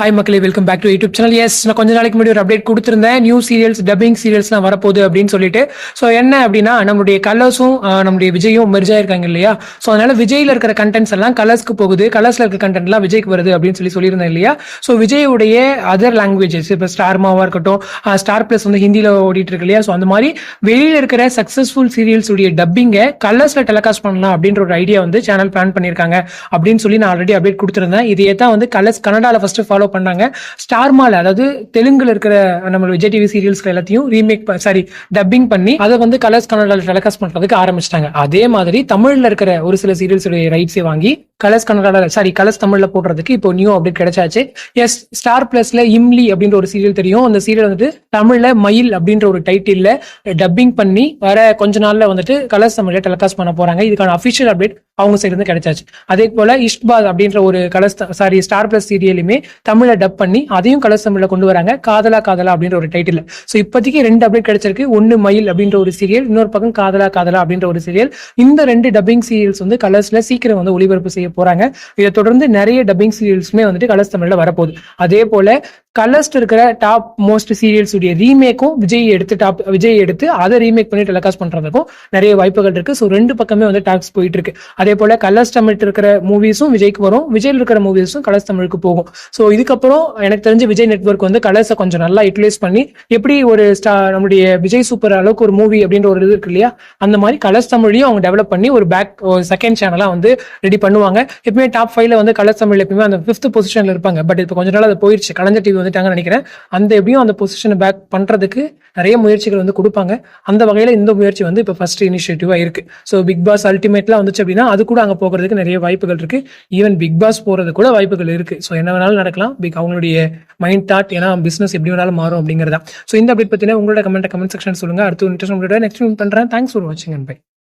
Hi மக்களே welcome back to YouTube channel yes நான் கொஞ்ச நாளைக்கு முன்னாடி ஒரு அப்டேட் கொடுத்துருந்தேன். நியூ சீரியல்ஸ் டப்பிங் சீரியல்ஸ்லாம் வரப்போகுது அப்படின்னு சொல்லிட்டு. ஸோ என்ன அப்படின்னா நம்மளுடைய கலர்ஸும் நம்முடைய விஜயும் மெர்ஜ் ஆயிருக்காங்க இல்லையா? ஸோ அதனால விஜயில் இருக்கிற கண்டென்ட்ஸ் எல்லாம் கலர்ஸ்க்கு போகுது. கலர்ஸ்ல இருக்கிற கண்டென்ட்லாம் விஜய்க்கு வருது அப்படின்னு சொல்லி சொல்லியிருந்தேன் இல்லையா? ஸோ விஜயுடைய அதர் லாங்குவேஜஸ் இப்போ ஸ்டார்மாவாக இருக்கட்டும் ஸ்டார் பிளஸ் வந்து ஹிந்தியில் ஓடிட்டு இருக்கு இல்லையா? ஸோ அந்த மாதிரி வெளியில் இருக்கிற சக்சஸ்ஃபுல் சீரியல்ஸ் உடைய டப்பிங்கை கலர்ஸ்ல டெலிகாஸ்ட் பண்ணலாம் அப்படின்ற ஒரு ஐடியா வந்து சேனல் பிளான் பண்ணியிருக்காங்க அப்படின்னு சொல்லி நான் ஆல்ரெடி அப்டேட் கொடுத்துருந்தேன். இதையே தான் வந்து கலர்ஸ் கனடாவில் ஃபர்ஸ்ட் ஃபாலோ பண்ணாங்க. ஸ்டார் மால் அதாவது தெலுங்குல இருக்கிற நம்ம விஜய் டிவி சீரியல்ஸ் எல்லாத்தையும் ரீமேக் சாரி டப்பிங் பண்ணி அதை வந்து கலர்ஸ் கன்னடால டெலிகாஸ்ட் பண்றதுக்கு ஆரம்பிச்சிட்டாங்க. அதே மாதிரி தமிழ்ல இருக்கிற ஒரு சில சீரியல்ஸ் ரைட்ஸை வாங்கி கலர்ஸ் கன்னடால சாரி கலர்ஸ் தமிழ்ல போடுறதுக்கு இப்போ நியூ அப்டேட் கிடைச்சாச்சு. எஸ் ஸ்டார் பிளஸ்ல இம்லி அப்படின்ற ஒரு சீரியல் தெரியும். அந்த சீரியல் வந்துட்டு தமிழ்ல மயில் அப்படின்ற ஒரு டைட்டில்ல டப்பிங் பண்ணி வர கொஞ்ச நாள்ல வந்துட்டு கலர்ஸ் தமிழ்ல டெலிகாஸ்ட் பண்ண போறாங்க. இதுக்கான அபிஷியல் அப்டேட் அவங்க சைடு இருந்து கிடைச்சாச்சு. அதே போல இஷ்பாத் அப்படின்ற ஒரு கலர்ஸ் சாரி ஸ்டார் பிளஸ் சீரியலுமே தமிழ டப் பண்ணி அதையும் கலர்ஸ் தமிழ்ல கொண்டு வராங்க. காதலா காதலா அப்படின்ற ஒரு டைட்டில் ஸோ இப்போதைக்கு ரெண்டு அப்டேட் கிடைச்சிருக்கு. ஒன்னு மயில் அப்படின்ற ஒரு சீரியல் இன்னொரு பக்கம் காதலா காதலா அப்படின்ற ஒரு சீரியல் இந்த ரெண்டு டப்பிங் சீரியல்ஸ் வந்து கலர்ஸ்ல சீக்கிரம் வந்து ஒளிபரப்பு செய்ய போறாங்க. இதை தொடர்ந்து நிறைய டப்பிங் சீரியல்ஸுமே வந்துட்டு கலர்ஸ் தமிழ்ல வரப்போகுது. அதே போல கலர்ஸ்ட் இருக்கிற டாப் மோஸ்ட் சீரியல்ஸ் உடைய ரீமேக்கும் விஜய் எடுத்து டாப் விஜய் எடுத்து அதை ரீமேக் பண்ணி டெலிகாஸ்ட் பண்றதுக்கும் நிறைய வாய்ப்புகள் இருக்கு. ஸோ ரெண்டு பக்கமே வந்து டாக்ஸ் போயிட்டு இருக்கு அதே போல கலர்ஸ் தமிழ் இருக்கிற மூவிஸும் விஜய்க்கு வரும். விஜயில் இருக்கிற மூவிஸும் கலர்ஸ் தமிழுக்கு போகும். ஸோ இதுக்கப்புறம் எனக்கு தெரிஞ்ச விஜய் நெட்ஒர்க் வந்து கலர்ஸை கொஞ்சம் நல்லா யூட்டிலைஸ் பண்ணி எப்படி ஒரு ஸ்டா நம்முடைய விஜய் சூப்பர் அளவுக்கு ஒரு மூவி அப்படின்ற ஒரு இது இருக்கு இல்லையா? அந்த மாதிரி கலர்ஸ் தமிழையும் அவங்க டெவலப் பண்ணி ஒரு பேக் செகண்ட் சேனலாக வந்து ரெடி பண்ணுவாங்க. எப்பவுமே டாப் ஃபைவ்ல வந்து கலர்ஸ் தமிழ் எப்பவுமே அந்த ஃபிஃப்த் பொசிஷன்ல இருப்பாங்க. பட் இப்போ கொஞ்ச நாள் அது போயிடுச்சு கலைஞர் டிவி வந்துட்டாங்கன்னு நினைக்கிறேன். அந்த எப்படியும் அந்த பொசிஷனை பேக் பண்றதுக்கு நிறைய முயற்சிகள் வந்து கொடுப்பாங்க. அந்த வகையில் இந்த முயற்சி வந்து இப்போ ஃபர்ஸ்ட் இனிஷியேட்டிவாக இருக்குது ஸோ பிக் பாஸ் அல்டிமேட்லாம் வந்துச்சு அப்படின்னா அது கூட அங்கே போகிறதுக்கு நிறைய வாய்ப்புகள் இருக்கு. ஈவன் பிக் பாஸ் போகிறது கூட வாய்ப்புகள் இருக்கு. ஸோ என்ன வேணாலும் நடக்கலாம். பிக் அவங்களுடைய மைண்ட் தாட் ஏன்னா பிஸ்னஸ் எப்படி வேணாலும் மாறும் அப்படிங்கிறதா ஸோ இந்த அப்டேட் பத்தின உங்களோட கமெண்ட் கமெண்ட் செக்ஷன் சொல்லுங்க. அடுத்து இன்ட்ரெஸ்ட் நெக்ஸ்ட் பண்றேன். தேங்க்ஸ் ஃபார் வாட்சிங் அண்ட் பை